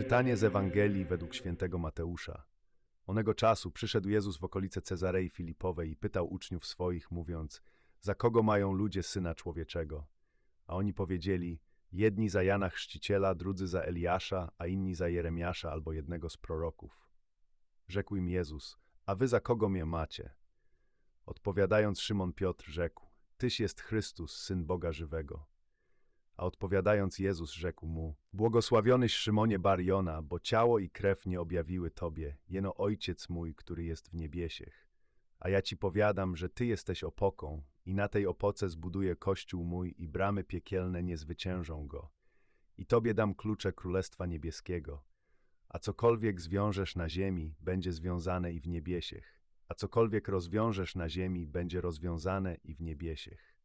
Czytanie z Ewangelii według świętego Mateusza. Onego czasu przyszedł Jezus w okolice Cezarei Filipowej i pytał uczniów swoich, mówiąc, za kogo mają ludzie Syna Człowieczego? A oni powiedzieli, jedni za Jana Chrzciciela, drudzy za Eliasza, a inni za Jeremiasza albo jednego z proroków. Rzekł im Jezus, a wy za kogo mnie macie? Odpowiadając Szymon Piotr rzekł, Tyś jest Chrystus, Syn Boga żywego. A odpowiadając Jezus rzekł mu, Błogosławionyś Szymonie Bariona, bo ciało i krew nie objawiły Tobie, jeno Ojciec mój, który jest w niebiesiech. A ja Ci powiadam, że Ty jesteś opoką i na tej opoce zbuduję Kościół mój i bramy piekielne nie zwyciężą go. I Tobie dam klucze Królestwa Niebieskiego. A cokolwiek zwiążesz na ziemi, będzie związane i w niebiesiech, a cokolwiek rozwiążesz na ziemi, będzie rozwiązane i w niebiesiech.